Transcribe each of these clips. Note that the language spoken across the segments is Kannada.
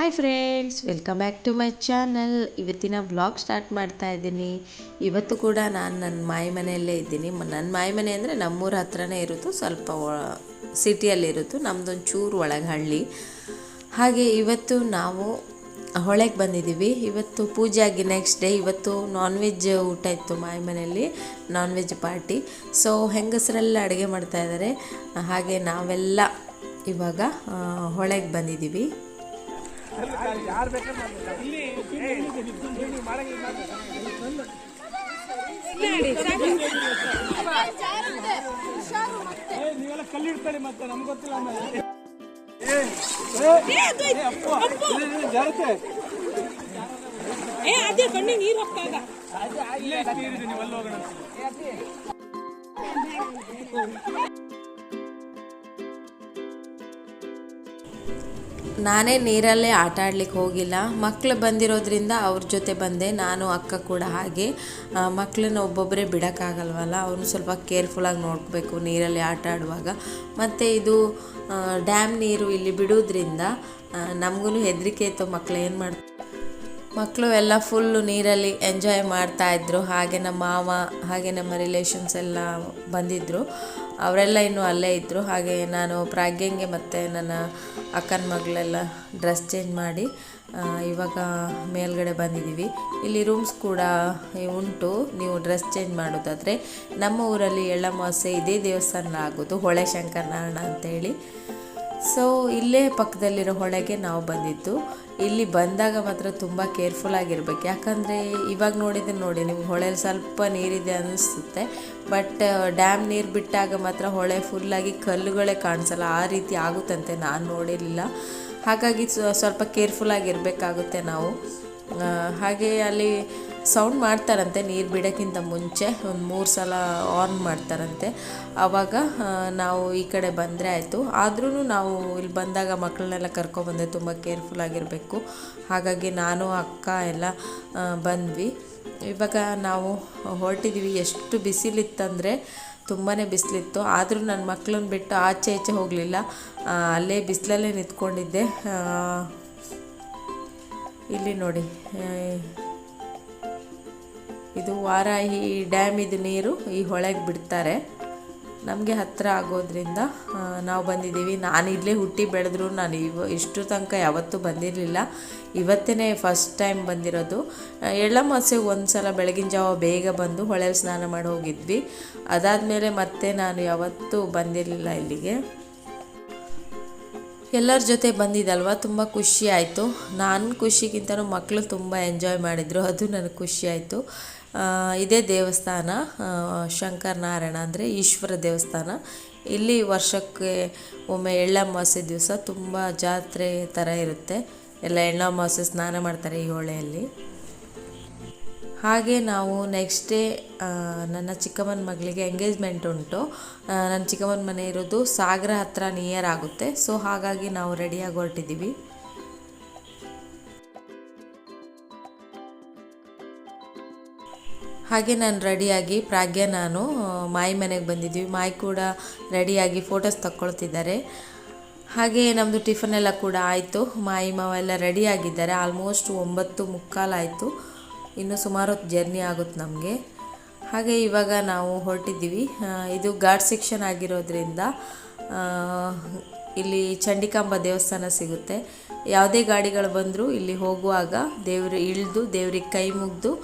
Hi friends welcome back to my channel ಇವತ್ತಿನ ವ್ಲಾಗ್ ಸ್ಟಾರ್ಟ್ ಮಾಡ್ತಾ ಇದ್ದೀನಿ. ಇವತ್ತು ಕೂಡ ನಾನು ನನ್ನ ಮಾಯಿ ಮನೆಯಲ್ಲೇ ಇದ್ದೀನಿ. ನನ್ನ ಮಾಯ ಮನೆ ಅಂದರೆ ನಮ್ಮೂರ ಹತ್ರನೇ ಇರೋದು. ಸ್ವಲ್ಪ ಸಿಟಿಯಲ್ಲಿರೋದು ನಮ್ಮದೊಂದು ಚೂರು ಒಳಗೆ ಹಳ್ಳಿ. ಹಾಗೆ ಇವತ್ತು ನಾವು ಹೊಳೆಗೆ ಬಂದಿದ್ದೀವಿ. ಇವತ್ತು ಪೂಜೆ ಆಗಿ ನೆಕ್ಸ್ಟ್ ಡೇ ಇವತ್ತು ನಾನ್ ವೆಜ್ ಊಟ ಇತ್ತು ಮಾಯ ಮನೆಯಲ್ಲಿ. ನಾನ್ ವೆಜ್ ಪಾರ್ಟಿ ಸೊ ಹೆಂಗಸರೆಲ್ಲ ಅಡುಗೆ ಮಾಡ್ತಾ ಇದ್ದಾರೆ ಹಾಗೆ ನಾವೆಲ್ಲ ಇವಾಗ ಹೊಳೆಗೆ ಬಂದಿದ್ದೀವಿ. ನೀವೆಲ್ಲ ಕಲ್ಲಿಡ್ತಾರೆ ಮತ್ತೆ ನಮ್ಗೆ ಗೊತ್ತಿಲ್ಲ ಆಮೇಲೆ ಜಾರತ್ತೆ ಏ ಅದೇ ಕಣ್ಣಿ ನೀರು ಹೋಗ್ತಾಗ ಇಲ್ಲೇ ನೀರಿದೆ ನೀವು ಅಲ್ಲಿ ಹೋಗೋಣ ನಾನೇ ನೀರಲ್ಲೇ ಆಟ ಆಡ್ಲಿಕ್ಕೆ ಹೋಗಿಲ್ಲ. ಮಕ್ಕಳು ಬಂದಿರೋದ್ರಿಂದ ಅವ್ರ ಜೊತೆ ಬಂದೆ. ನಾನು, ಅಕ್ಕ ಕೂಡ ಹಾಗೆ. ಮಕ್ಕಳನ್ನ ಒಬ್ಬೊಬ್ಬರೇ ಬಿಡೋಕ್ಕಾಗಲ್ವಲ್ಲ? ಅವನು ಸ್ವಲ್ಪ ಕೇರ್ಫುಲ್ಲಾಗಿ ನೋಡಬೇಕು ನೀರಲ್ಲಿ ಆಟ ಆಡುವಾಗ. ಮತ್ತು ಇದು ಡ್ಯಾಮ್ ನೀರು ಇಲ್ಲಿ ಬಿಡೋದ್ರಿಂದ ನಮಗೂ ಹೆದರಿಕೆ ಇತ್ತು ಮಕ್ಕಳು ಏನು ಮಾಡ್ತಾರೆ ಮಕ್ಕಳು ಎಲ್ಲ ಫುಲ್ಲು ನೀರಲ್ಲಿ ಎಂಜಾಯ್ ಮಾಡ್ತಾ ಇದ್ರು. ಹಾಗೆ ನಮ್ಮ ಮಾವ, ಹಾಗೆ ನಮ್ಮ ರಿಲೇಷನ್ಸ್ ಎಲ್ಲ ಬಂದಿದ್ದರು ಅವರೆಲ್ಲ ಇನ್ನೂ ಅಲ್ಲೇ ಇದ್ದರು ಹಾಗೆ ನಾನು ಪ್ರಾಗ್ಯಂಗೆ ಮತ್ತು ನನ್ನ ಅಕ್ಕನ ಮಗಳೆಲ್ಲ ಡ್ರೆಸ್ ಚೇಂಜ್ ಮಾಡಿ ಇವಾಗ ಮೇಲ್ಗಡೆ ಬಂದಿದ್ದೀವಿ. ಇಲ್ಲಿ ರೂಮ್ಸ್ ಕೂಡ ಉಂಟು. ನೀವು ಡ್ರೆಸ್ ಚೇಂಜ್ ಮಾಡೋದಾದರೆ ನಮ್ಮ ಊರಲ್ಲಿ ಎಳ್ಳಮಾಸೆ ಇದೇ ದೇವಸ್ಥಾನ ಆಗೋದು, ಹೊಳೆ ಶಂಕರನಾರಾಯಣ ಅಂತೇಳಿ. ಸೊ ಇಲ್ಲೇ ಪಕ್ಕದಲ್ಲಿರೋ ಹೊಳೆಗೆ ನಾವು ಬಂದಿದ್ದು. ಇಲ್ಲಿ ಬಂದಾಗ ಮಾತ್ರ ತುಂಬ ಕೇರ್ಫುಲ್ ಆಗಿರ್ಬೇಕು. ಯಾಕಂದರೆ ಇವಾಗ ನೋಡಿದ್ರೆ ನೋಡಿ, ನಿಮ್ಗೆ ಹೊಳೆಯಲ್ಲಿ ಸ್ವಲ್ಪ ನೀರಿದೆ ಅನ್ನಿಸುತ್ತೆ ಬಟ್ ಡ್ಯಾಮ್ ನೀರು ಬಿಟ್ಟಾಗ ಮಾತ್ರ ಹೊಳೆ ಫುಲ್ಲಾಗಿ ಕಲ್ಲುಗಳೇ ಕಾಣಿಸಲ್ಲ. ಆ ರೀತಿ ಆಗುತ್ತಂತೆ ನಾನು ನೋಡಿರಲಿಲ್ಲ. ಹಾಗಾಗಿ ಸ್ವ- ಸ್ವಲ್ಪ ಕೇರ್ಫುಲ್ ಆಗಿರಬೇಕಾಗುತ್ತೆ ನಾವು. ಹಾಗೆ ಅಲ್ಲಿ ಸೌಂಡ್ ಮಾಡ್ತಾರಂತೆ ನೀರು ಬಿಡೋಕ್ಕಿಂತ ಮುಂಚೆ, ಒಂದು ಮೂರು ಸಲ ಆನ್ ಮಾಡ್ತಾರಂತೆ. ಆವಾಗ ನಾವು ಈ ಕಡೆ ಬಂದರೆ ಆಯಿತು. ಆದ್ರೂ ನಾವು ಇಲ್ಲಿ ಬಂದಾಗ ಮಕ್ಕಳನ್ನೆಲ್ಲ ಕರ್ಕೊಬಂದೆ, ತುಂಬ ಕೇರ್ಫುಲ್ ಆಗಿರಬೇಕು. ಹಾಗಾಗಿ ನಾನು, ಅಕ್ಕ ಎಲ್ಲ ಬಂದ್ವಿ. ಇವಾಗ ನಾವು ಹೊರಟಿದ್ದೀವಿ ಎಷ್ಟು ಬಿಸಿಲಿತ್ತಂದರೆ ತುಂಬಾ ಬಿಸಿಲಿತ್ತು. ಆದರೂ ನನ್ನ ಮಕ್ಕಳನ್ನ ಬಿಟ್ಟು ಆಚೆ ಈಚೆ ಹೋಗಲಿಲ್ಲ. ಅಲ್ಲೇ ಬಿಸಿಲಲ್ಲೇ ನಿಂತ್ಕೊಂಡಿದ್ದೆ. ಇಲ್ಲಿ ನೋಡಿ ಇದು ವಾರಾಹಿ ಇದು ನೀರು ಈ ಹೊಳೆಗೆ ಬಿಡ್ತಾರೆ. ನಮಗೆ ಹತ್ತಿರ ಆಗೋದ್ರಿಂದ ನಾವು ಬಂದಿದ್ದೀವಿ. ನಾನು ಇಲ್ಲೇ ಹುಟ್ಟಿ ಬೆಳೆದ್ರು, ನಾನು ಇವ, ಇಷ್ಟು ತನಕ ಯಾವತ್ತೂ ಬಂದಿರಲಿಲ್ಲ. ಇವತ್ತೇ ಫಸ್ಟ್ ಟೈಮ್ ಬಂದಿರೋದು. ಎಳ್ಳಮಾಸೆ ಒಂದು ಸಲ ಬೆಳಗಿನ ಜಾವ ಬೇಗ ಬಂದು ಹೊಳೆ ಸ್ನಾನ ಮಾಡಿ ಹೋಗಿದ್ವಿ. ಅದಾದಮೇಲೆ ಮತ್ತೆ ನಾನು ಯಾವತ್ತೂ ಬಂದಿರಲಿಲ್ಲ ಇಲ್ಲಿಗೆ. ಎಲ್ಲರ ಜೊತೆ ಬಂದಿದ್ದಲ್ವ? ತುಂಬ ಖುಷಿ ಆಯಿತು. ನಾನು ಖುಷಿಗಿಂತನೂ ಮಕ್ಕಳು ತುಂಬ ಎಂಜಾಯ್ ಮಾಡಿದರು. ಅದು ನನಗೆ ಖುಷಿ ಆಯಿತು. ಇದೇ ದೇವಸ್ಥಾನ ಶಂಕರನಾರಾಯಣ ಅಂದರೆ ಈಶ್ವರ ದೇವಸ್ಥಾನ. ಇಲ್ಲಿ ವರ್ಷಕ್ಕೆ ಒಮ್ಮೆ ಎಳ್ಳಮಾಸೆ ದಿವಸ ತುಂಬ ಜಾತ್ರೆ ಥರ ಇರುತ್ತೆ. ಎಲ್ಲ ಎಳ್ಳಮಾಸೆ ಸ್ನಾನ ಮಾಡ್ತಾರೆ ಈ ಹೊಳೆಯಲ್ಲಿ. ಹಾಗೆ ನಾವು ನೆಕ್ಸ್ಟ್ ಡೇ ನನ್ನ ಚಿಕ್ಕಮ್ಮನ ಮಗಳಿಗೆ ಎಂಗೇಜ್ಮೆಂಟ್ ಉಂಟು. ನನ್ನ ಚಿಕ್ಕಮ್ಮನ ಮನೆ ಇರೋದು ಸಾಗರ ಹತ್ರ ನಿಯರ್ ಆಗುತ್ತೆ. ಸೊ ಹಾಗಾಗಿ ನಾವು ರೆಡಿಯಾಗಿ ಹೊರಟಿದ್ದೀವಿ. ಹಾಗೆ ನಾನು ರೆಡಿಯಾಗಿ ಪ್ರಾಗ್ಯ ನಾನು ಮಾಯಿ ಮನೆಗೆ ಬಂದಿದ್ವಿ. ಮಾಯಿ ಕೂಡ ರೆಡಿಯಾಗಿ ಫೋಟೋಸ್ ತಕ್ಕೊಳ್ತಿದ್ದಾರೆ. ಹಾಗೆ ನಮ್ಮದು ಟಿಫನ್ ಎಲ್ಲ ಕೂಡ ಆಯಿತು. ಮಾಯಿ ಮಾವ ಎಲ್ಲ ರೆಡಿಯಾಗಿದ್ದಾರೆ. ಆಲ್ಮೋಸ್ಟ್ ಒಂಬತ್ತು ಮುಕ್ಕಾಲಾಯಿತು ಇನ್ನು ಸುಮಾರು ಹೊತ್ತು ಜರ್ನಿ ಆಗುತ್ತೆ ನಮಗೆ. ಹಾಗೆ ಇವಾಗ ನಾವು ಹೊರಟಿದ್ದೀವಿ. ಇದು ಘಾಟ್ ಸೆಕ್ಷನ್ ಆಗಿರೋದ್ರಿಂದ ಇಲ್ಲಿ ಚಂಡಿಕಾಂಬ ದೇವಸ್ಥಾನ ಸಿಗುತ್ತೆ. ಯಾವುದೇ ಗಾಡಿಗಳು ಬಂದರೂ ಇಲ್ಲಿ ಹೋಗುವಾಗ ದೇವರು ಇಳಿದು, ದೇವ್ರಿಗೆ ಕೈ ಮುಗಿದು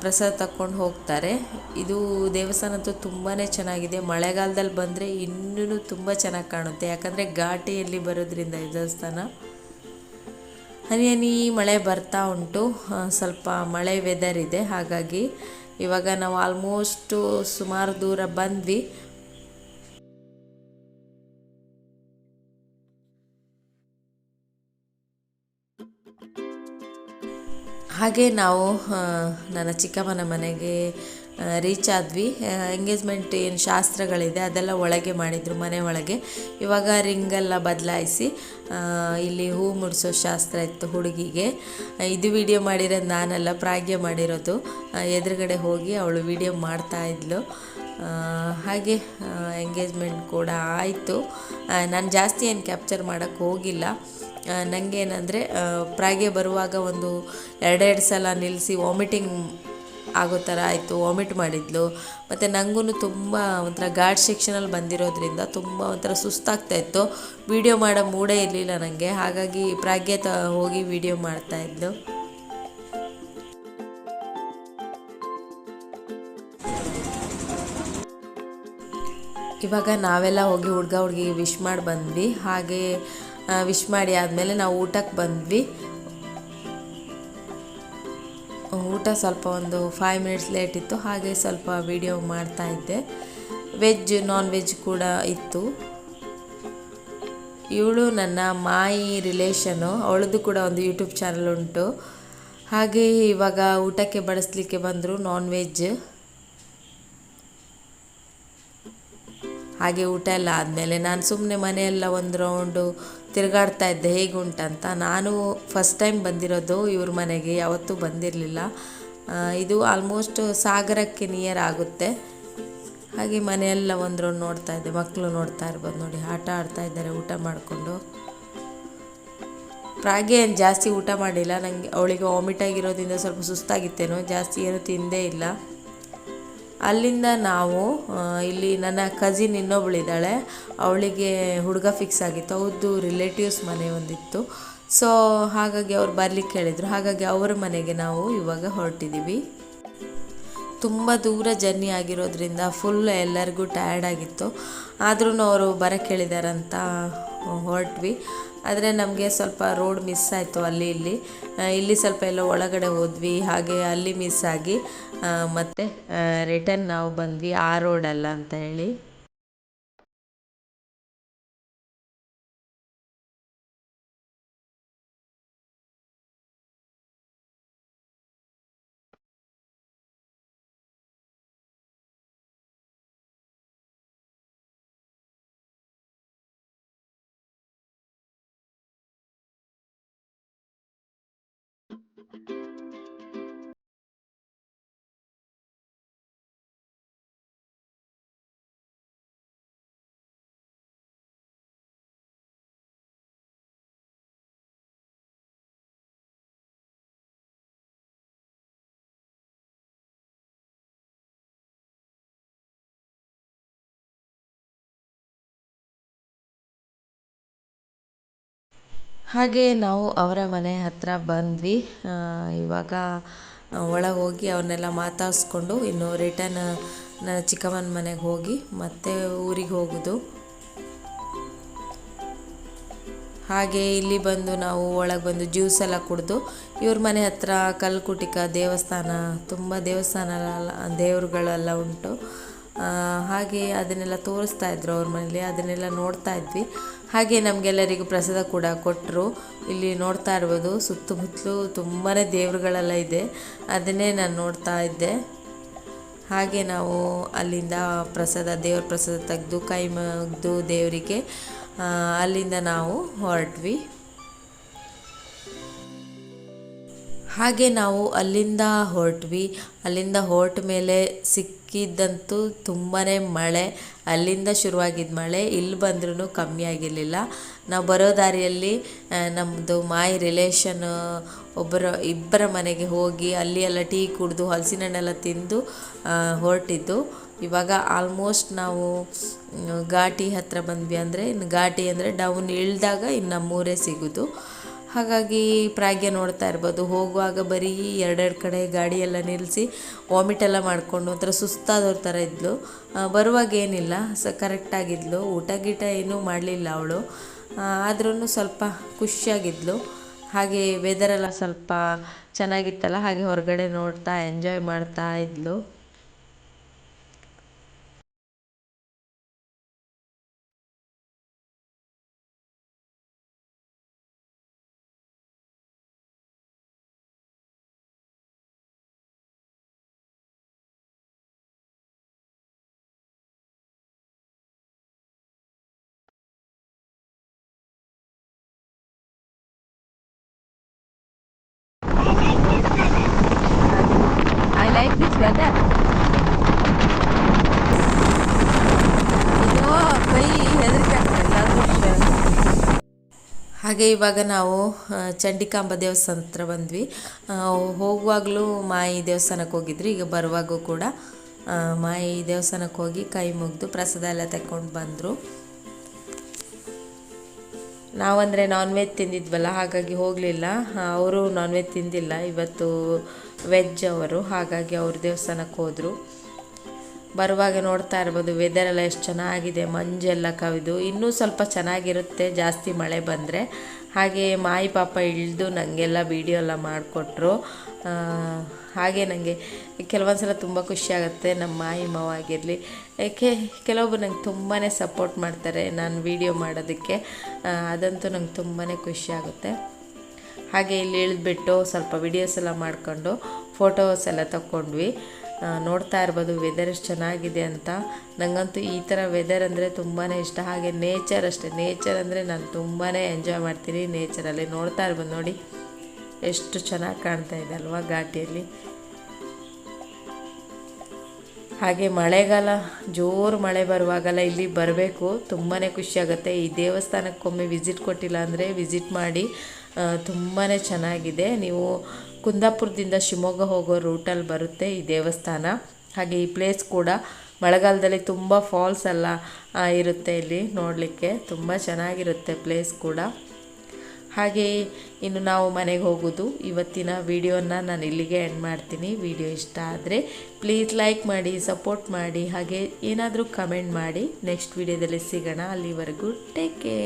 ಪ್ರಸಾದ ತಕ್ಕೊಂಡು ಹೋಗ್ತಾರೆ. ಇದು ದೇವಸ್ಥಾನ ಅಂತೂ ತುಂಬಾ ಚೆನ್ನಾಗಿದೆ. ಮಳೆಗಾಲದಲ್ಲಿ ಬಂದರೆ ಇನ್ನೂ ತುಂಬ ಚೆನ್ನಾಗಿ ಕಾಣುತ್ತೆ. ಯಾಕಂದರೆ ಘಾಟಿಯಲ್ಲಿ ಬರೋದ್ರಿಂದ ಈ ದೇವಸ್ಥಾನ. ಹನಿ ಹನಿ ಮಳೆ ಬರ್ತಾ ಉಂಟು. ಸ್ವಲ್ಪ ಮಳೆ ವೆದರ್ ಇದೆ. ಹಾಗಾಗಿ ಇವಾಗ ನಾವು ಆಲ್ಮೋಸ್ಟು ಸುಮಾರು ದೂರ ಬಂದ್ವಿ. ಹಾಗೆ ನಾವು ನನ್ನ ಚಿಕ್ಕಮ್ಮನ ಮನೆಗೆ ರೀಚ್ ಆದ್ವಿ. ಎಂಗೇಜ್ಮೆಂಟ್ ಏನು ಶಾಸ್ತ್ರಗಳಿದೆ ಅದೆಲ್ಲ ಒಳಗೆ ಮಾಡಿದರು, ಮನೆ ಒಳಗೆ. ಇವಾಗ ರಿಂಗೆಲ್ಲ ಬದಲಾಯಿಸಿ ಇಲ್ಲಿ ಹೂ ಮುಡಿಸೋ ಶಾಸ್ತ್ರ ಇತ್ತು ಹುಡುಗಿಗೆ. ಇದು ವಿಡಿಯೋ ಮಾಡಿರೋದು ನಾನಲ್ಲ ಪ್ರಾಗ್ಯ ಮಾಡಿರೋದು. ಎದುರುಗಡೆ ಹೋಗಿ ಅವಳು ವಿಡಿಯೋ ಮಾಡ್ತಾ ಹಾಗೆ ಎಂಗೇಜ್ಮೆಂಟ್ ಕೂಡ ಆಯಿತು. ನಾನು ಜಾಸ್ತಿ ಏನು ಕ್ಯಾಪ್ಚರ್ ಮಾಡೋಕ್ಕೆ ಹೋಗಿಲ್ಲ. ನನಗೆ ಏನಂದರೆ ಪ್ರಾಗೆ ಬರುವಾಗ ಒಂದು ಎರಡೆರಡು ಸಲ ನಿಲ್ಲಿಸಿ ವಾಮಿಟಿಂಗ್ ಆಗೋ ಥರ ಆಯಿತು ವಾಮಿಟ್ ಮಾಡಿದ್ಲು. ಮತ್ತು ನನಗೂ ತುಂಬ ಒಂಥರ ಗಾರ್ಡ್ ಸೆಕ್ಷನಲ್ಲಿ ಬಂದಿರೋದ್ರಿಂದ ತುಂಬ ಒಂಥರ ಸುಸ್ತಾಗ್ತಾ ಇತ್ತು. ವೀಡಿಯೋ ಮಾಡೋ ಮೂಡೇ ಇರಲಿಲ್ಲ ನನಗೆ ಹಾಗಾಗಿ ಪ್ರಾಗ್ಯ ತ ಹೋಗಿ ವೀಡಿಯೋ ಮಾಡ್ತಾಯಿದ್ಲು ಇವಾಗ ನಾವೆಲ್ಲ ಹೋಗಿ ಹುಡುಗ ಹುಡುಗಿ ವಿಶ್ ಮಾಡಿ ಬಂದ್ವಿ. ಹಾಗೆ ವಿಶ್ ಮಾಡಿ ಆದಮೇಲೆ ನಾವು ಊಟಕ್ಕೆ ಬಂದ್ವಿ. ಊಟ ಸ್ವಲ್ಪ ಒಂದು ಫೈವ್ ಮಿನಿಟ್ಸ್ ಲೇಟ್ ಇತ್ತು. ಹಾಗೆ ಸ್ವಲ್ಪ ವಿಡಿಯೋ ಮಾಡ್ತಾ ಇದ್ದೆ. ವೆಜ್ ನಾನ್ ವೆಜ್ ಕೂಡ ಇತ್ತು. ಇವಳು ನನ್ನ ಮಾಯಿ ರಿಲೇಷನು ಅವಳದ್ದು ಕೂಡ ಒಂದು ಯೂಟ್ಯೂಬ್ ಚಾನಲ್ ಉಂಟು. ಹಾಗೆ ಇವಾಗ ಊಟಕ್ಕೆ ಬಡಿಸ್ಲಿಕ್ಕೆ ಬಂದರು ನಾನ್ ವೆಜ್ ಹಾಗೆ ಊಟ ಎಲ್ಲ ಆದಮೇಲೆ ನಾನು ಸುಮ್ಮನೆ ಮನೆಯೆಲ್ಲ ಒಂದು ರೌಂಡು ತಿರುಗಾಡ್ತಾ ಇದ್ದೆ, ಹೇಗುಂಟಂತ. ನಾನು ಫಸ್ಟ್ ಟೈಮ್ ಬಂದಿರೋದು ಇವ್ರ ಮನೆಗೆ, ಯಾವತ್ತೂ ಬಂದಿರಲಿಲ್ಲ. ಇದು ಆಲ್ಮೋಸ್ಟ್ ಸಾಗರಕ್ಕೆ ನಿಯರ್ ಆಗುತ್ತೆ. ಹಾಗೆ ಮನೆಯೆಲ್ಲ ಒಂದು ರೌಂಡ್ ನೋಡ್ತಾ ಇದ್ದೆ ಮಕ್ಕಳು ನೋಡ್ತಾ ಇರ್ಬೋದು ನೋಡಿ, ಆಟ ಆಡ್ತಾ ಇದ್ದಾರೆ, ಊಟ ಮಾಡಿಕೊಂಡು. ಪ್ರಾಗೆ ಏನು ಜಾಸ್ತಿ ಊಟ ಮಾಡಿಲ್ಲ ನನಗೆ ಅವಳಿಗೆ ವಾಮಿಟ್ ಆಗಿರೋದ್ರಿಂದ ಸ್ವಲ್ಪ ಸುಸ್ತಾಗಿತ್ತೇನೋ, ಜಾಸ್ತಿ ಏನು ತಿಂದೇ ಇಲ್ಲ. ಅಲ್ಲಿಂದ ನಾವು ಇಲ್ಲಿ ನನ್ನ ಕಸಿನ್ ಇನ್ನೊಬ್ಳಿದ್ದಾಳೆ. ಅವಳಿಗೆ ಹುಡುಗ ಫಿಕ್ಸ್ ಆಗಿತ್ತು. ಅವ್ರದ್ದು ರಿಲೇಟಿವ್ಸ್ ಮನೆ ಒಂದಿತ್ತು. ಸೊ ಹಾಗಾಗಿ ಅವ್ರು ಬರ್ಲಿಕ್ಕೆ ಹೇಳಿದರು. ಹಾಗಾಗಿ ಅವರ ಮನೆಗೆ ನಾವು ಇವಾಗ ಹೊರಟಿದ್ದೀವಿ. ತುಂಬ ದೂರ ಜರ್ನಿ ಆಗಿರೋದ್ರಿಂದ ಫುಲ್ ಎಲ್ಲರಿಗೂ ಟಯರ್ಡ್ ಆಗಿತ್ತು. ಆದ್ರೂ ಅವರು ಬರಕ್ಕೆ ಹೇಳಿದಾರಂತ ಹೊರಟ್ವಿ. ಆದರೆ ನಮಗೆ ಸ್ವಲ್ಪ ರೋಡ್ ಮಿಸ್ ಆಯಿತು ಅಲ್ಲಿ ಇಲ್ಲಿ. ಇಲ್ಲಿ ಸ್ವಲ್ಪ ಎಲ್ಲ ಒಳಗಡೆ ಹೋದ್ವಿ, ಹಾಗೆ ಅಲ್ಲಿ ಮಿಸ್ ಆಗಿ ಮತ್ತೆ ರಿಟರ್ನ್ ನಾವು ಬಂದ್ವಿ ಆ ರೋಡಲ್ಲ ಅಂತ ಹೇಳಿ. ಹಾಗೆ ನಾವು ಅವರ ಮನೆ ಹತ್ರ ಬಂದ್ವಿ. ಇವಾಗ ಒಳಗೆ ಹೋಗಿ ಅವ್ರನ್ನೆಲ್ಲ ಮಾತಾಡಿಸ್ಕೊಂಡು ಇನ್ನು ರಿಟರ್ನ್ ನನ್ನ ಚಿಕ್ಕಮ್ಮನ ಮನೆಗೆ ಹೋಗಿ ಮತ್ತೆ ಊರಿಗೆ ಹೋಗೋದು. ಹಾಗೆ ಇಲ್ಲಿ ಬಂದು ನಾವು ಒಳಗೆ ಬಂದು ಜ್ಯೂಸ್ ಎಲ್ಲ ಕುಡಿದು ಇವ್ರ ಮನೆ ಹತ್ರ ಕಲ್ಕುಟಿಕ ದೇವಸ್ಥಾನ, ತುಂಬ ದೇವಸ್ಥಾನ ದೇವರುಗಳೆಲ್ಲ ಉಂಟು. ಹಾಗೆ ಅದನ್ನೆಲ್ಲ ತೋರಿಸ್ತಾ ಇದ್ರು ಅವ್ರ ಮನೇಲಿ, ಅದನ್ನೆಲ್ಲ ನೋಡ್ತಾ ಇದ್ವಿ. ಹಾಗೆ ನಮಗೆಲ್ಲರಿಗೂ ಪ್ರಸಾದ ಕೂಡ ಕೊಟ್ಟರು ಇಲ್ಲಿ ನೋಡ್ತಾ ಇರ್ಬೋದು, ಸುತ್ತಮುತ್ತಲು ತುಂಬಾ ದೇವರುಗಳೆಲ್ಲ ಇದೆ. ಅದನ್ನೇ ನಾನು ನೋಡ್ತಾ ಇದ್ದೆ. ಹಾಗೆ ನಾವು ಅಲ್ಲಿಂದ ಪ್ರಸಾದ, ದೇವ್ರ ಪ್ರಸಾದ ತೆಗೆದು, ಕೈ ಮುಗ್ದು ದೇವರಿಗೆ ಅಲ್ಲಿಂದ ನಾವು ಹೊರಟ್ವಿ. ಹಾಗೆ ನಾವು ಅಲ್ಲಿಂದ ಹೊರಟ್ವಿ. ಅಲ್ಲಿಂದ ಹೊರಟ ಮೇಲೆ ಸಿಕ್ಕಿದ್ದಂತೂ ತುಂಬಾ ಮಳೆ, ಅಲ್ಲಿಂದ ಶುರುವಾಗಿದ್ದ ಮಳೆ, ಇಲ್ಲಿ ಬಂದ್ರೂ ಕಮ್ಮಿ ಆಗಿರಲಿಲ್ಲ. ನಾವು ಬರೋ ದಾರಿಯಲ್ಲಿ ನಮ್ಮದು ಮಾಯಿ ರಿಲೇಷನ್ ಒಬ್ಬರ ಇಬ್ಬರ ಮನೆಗೆ ಹೋಗಿ ಅಲ್ಲಿ ಎಲ್ಲ ಟೀ ಕುಡಿದು ಹಲಸಿನ ಹಣ್ಣೆಲ್ಲ ತಿಂದು ಹೊರಟಿದ್ದು. ಇವಾಗ ಆಲ್ಮೋಸ್ಟ್ ನಾವು, ಘಾಟಿ ಹತ್ತಿರ ಬಂದ್ವಿ ಅಂದರೆ ಇನ್ನು ಘಾಟಿ ಅಂದರೆ ಡೌನ್ ಇಳಿದಾಗ ಇನ್ನು ನಮ್ಮೂರೇ ಸಿಗೋದು. ಹಾಗಾಗಿ ಪ್ರಾಗ್ಯ ನೋಡ್ತಾ ಇರ್ಬೋದು. ಹೋಗುವಾಗ ಬರೀ ಎರಡೆರಡು ಕಡೆ ಗಾಡಿಯೆಲ್ಲ ನಿಲ್ಲಿಸಿ ವಾಮಿಟೆಲ್ಲ ಮಾಡಿಕೊಂಡು ಒಂಥರ ಸುಸ್ತಾದವ್ರ ಥರ ಇದ್ಲು. ಬರುವಾಗ ಏನಿಲ್ಲ. ಸ ಕರೆಕ್ಟಾಗಿದ್ಲು ಊಟ ಗೀಟ ಏನೂ ಮಾಡಲಿಲ್ಲ ಅವಳು. ಆದ್ರೂ ಸ್ವಲ್ಪ ಖುಷಿಯಾಗಿದ್ಲು. ಹಾಗೆ ವೆದರೆಲ್ಲ ಸ್ವಲ್ಪ ಚೆನ್ನಾಗಿತ್ತಲ್ಲ, ಹಾಗೆ ಹೊರಗಡೆ ನೋಡ್ತಾ ಎಂಜಾಯ್ ಮಾಡ್ತಾ ಇದ್ಲು. ಹಾಗೆ ಇವಾಗ ನಾವು ಚಂಡಿಕಾಂಬ ದೇವಸ್ಥಾನ ಹತ್ರ ಬಂದ್ವಿ. ಹೋಗುವಾಗಲೂ ಮಾಯಿ ದೇವಸ್ಥಾನಕ್ಕೆ ಹೋಗಿದ್ರಿ, ಈಗ ಬರುವಾಗೂ ಕೂಡ ಮಾಯಿ ದೇವಸ್ಥಾನಕ್ಕೆ ಹೋಗಿ ಕೈ ಮುಗಿದು ಪ್ರಸಾದ ಎಲ್ಲ ತಗೊಂಡು ಬಂದರು. ನಾವಂದರೆ ನಾನ್ ವೆಜ್ ತಿಂದಿದ್ವಲ್ಲ, ಹಾಗಾಗಿ ಹೋಗಲಿಲ್ಲ. ಅವರು ನಾನ್ ವೆಜ್ ತಿಂದಿಲ್ಲ, ಇವತ್ತು ವೆಜ್ ಅವರು, ಹಾಗಾಗಿ ಅವರು ದೇವಸ್ಥಾನಕ್ಕೆ ಹೋದರು. ಬರುವಾಗ ನೋಡ್ತಾ ಇರ್ಬೋದು ವೆದರ್ ಎಲ್ಲ ಎಷ್ಟು ಚೆನ್ನಾಗಿದೆ, ಮಂಜೆಲ್ಲ ಕವಿದು, ಇನ್ನೂ ಸ್ವಲ್ಪ ಚೆನ್ನಾಗಿರುತ್ತೆ, ಜಾಸ್ತಿ ಮಳೆ ಬಂದರೆ. ಹಾಗೆ ಮಾಯಿ ಪಾಪ ಇಳಿದು ನನಗೆಲ್ಲ ವೀಡಿಯೋ ಎಲ್ಲ ಮಾಡಿಕೊಟ್ರು. ಹಾಗೆ ನನಗೆ ಕೆಲವೊಂದು ಸಲ ತುಂಬ ಖುಷಿಯಾಗುತ್ತೆ ನಮ್ಮ ಮಾಯಿ ಮಾವ ಆಗಿರಲಿ. ಏಕೆ ಕೆಲವೊಬ್ಬರು ನಂಗೆ ತುಂಬಾ ಸಪೋರ್ಟ್ ಮಾಡ್ತಾರೆ ನಾನು ವೀಡಿಯೋ ಮಾಡೋದಕ್ಕೆ. ಅದಂತೂ ನಂಗೆ ತುಂಬಾ ಖುಷಿ ಆಗುತ್ತೆ. ಹಾಗೆ ಇಲ್ಲಿ ಇಳಿದ್ಬಿಟ್ಟು ಸ್ವಲ್ಪ ವಿಡಿಯೋಸ್ ಎಲ್ಲ ಮಾಡಿಕೊಂಡು ಫೋಟೋಸ್ ಎಲ್ಲ ತಗೊಂಡ್ವಿ ನೋಡ್ತಾ ಇರ್ಬೋದು ವೆದರ್ ಎಷ್ಟು ಚೆನ್ನಾಗಿದೆ ಅಂತ. ನನಗಂತೂ ಈ ಥರ ವೆದರ್ ಅಂದರೆ ತುಂಬಾ ಇಷ್ಟ. ಹಾಗೆ ನೇಚರ್ ಅಷ್ಟೇ. ನೇಚರ್ ಅಂದರೆ ನಾನು ತುಂಬಾ ಎಂಜಾಯ್ ಮಾಡ್ತೀನಿ ನೇಚರಲ್ಲಿ ನೋಡ್ತಾ ಇರ್ಬೋದು, ನೋಡಿ. ಎಷ್ಟು ಚೆನ್ನಾಗಿ ಕಾಣ್ತಾ ಇದೆ ಅಲ್ವಾ ಘಾಟಿಯಲ್ಲಿ. ಹಾಗೆ ಮಳೆಗಾಲ, ಜೋರು ಮಳೆ ಬರುವಾಗೆಲ್ಲ ಇಲ್ಲಿ ಬರಬೇಕು. ತುಂಬಾ ಖುಷಿಯಾಗುತ್ತೆ ಈ ದೇವಸ್ಥಾನಕ್ಕೊಮ್ಮೆ ವಿಸಿಟ್ ಕೊಟ್ಟಿಲ್ಲ ಅಂದರೆ ವಿಸಿಟ್ ಮಾಡಿ ತುಂಬಾ ಚೆನ್ನಾಗಿದೆ. ನೀವು ಕುಂದಾಪುರದಿಂದ ಶಿವಮೊಗ್ಗ ಹೋಗೋ ರೂಟಲ್ಲಿ ಬರುತ್ತೆ ಈ ದೇವಸ್ಥಾನ. ಹಾಗೆ ಈ ಪ್ಲೇಸ್ ಕೂಡ ಮಳೆಗಾಲದಲ್ಲಿ ತುಂಬ ಫಾಲ್ಸ್ ಎಲ್ಲ ಇರುತ್ತೆ ಇಲ್ಲಿ ನೋಡಲಿಕ್ಕೆ. ತುಂಬ ಚೆನ್ನಾಗಿರುತ್ತೆ ಪ್ಲೇಸ್ ಕೂಡ. ಹಾಗೆ ಇನ್ನು ನಾವು ಮನೆಗೆ ಹೋಗೋದು. ಇವತ್ತಿನ ವಿಡಿಯೋನ ನಾನು ಇಲ್ಲಿಗೆ ಎಂಡ್ ಮಾಡ್ತೀನಿ. ವಿಡಿಯೋ ಇಷ್ಟ ಆದರೆ ಪ್ಲೀಸ್ ಲೈಕ್ ಮಾಡಿ ಸಪೋರ್ಟ್ ಮಾಡಿ, ಹಾಗೆ ಏನಾದರೂ ಕಮೆಂಟ್ ಮಾಡಿ. ನೆಕ್ಸ್ಟ್ ವಿಡಿಯೋದಲ್ಲಿ ಸಿಗೋಣ. ಅಲ್ಲಿವರೆಗೂ ಟೇಕ್ ಕೇರ್